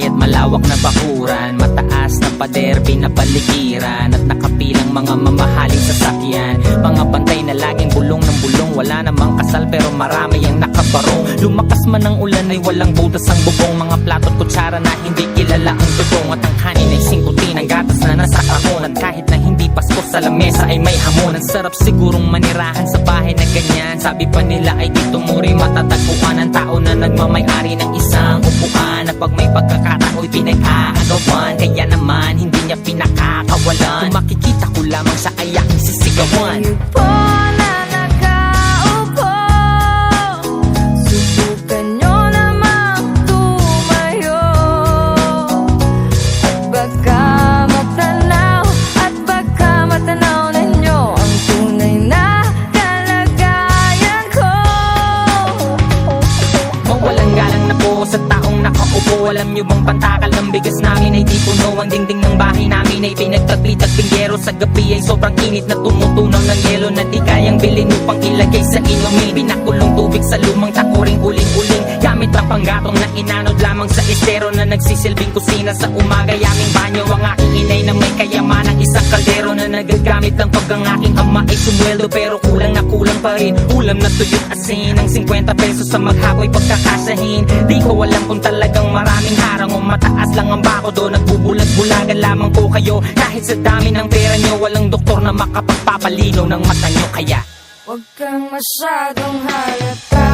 malawak na bakuran Mataas na pader, pinapaligiran At nakapilang mga mamahaling sasakyan. Mga bantay na laging bulong ng bulong Wala namang kasal pero marami ang nakabarong. Lumakas man ang ulan ay walang butas ang bubong. Mga plato't kutsara na hindi kilala ang dugong. At ang kanin ay singkutin ang gatas na nasa kahon. At kahit na hindi pasko sa lamesa ay may hamon. Ang sarap sigurong manirahan sa bahay na ganyan. Sabi pa nila ay dito muri matatagpuan Ang tao na nagmamayari ng Na pag may pagkakatao'y pinag-aagawan Kaya naman hindi niya pinakakawalan. Kung makikita ko lamang sa ayaking sisigawan. Po Alam nyo bang pantakal ng bigas namin ay di puno? Ang dingding ng bahay namin ay pinagtagli-tagping yero. Sa gabi ay sobrang init na tumutunaw ng yelo. Na di kayang bilhin upang ilagay sa inumin Pinakulong tubig sa lumang takuring uling-uling. Gamit ang panggatong na inanod lamang sa estero Na nagsisilbing kusina sa umaga. Yaming banyo ang aking inay na may kayamanang isang kaldero Na nagagamit lang pag aking ama ay sumweldo Pero kulang na kulang pa rin. Ulam na tuyot asin Ang 50 pesos sa maghakoy pagkakasahin Di ko alam kung talagang maraming harang O mataas lang ang bako do Nagbubulag-bulagan lamang po kayo. Kahit sa dami ng pera nyo Walang doktor na makapagpapalinaw ng mata nyo Kaya Huwag kang masyadong halata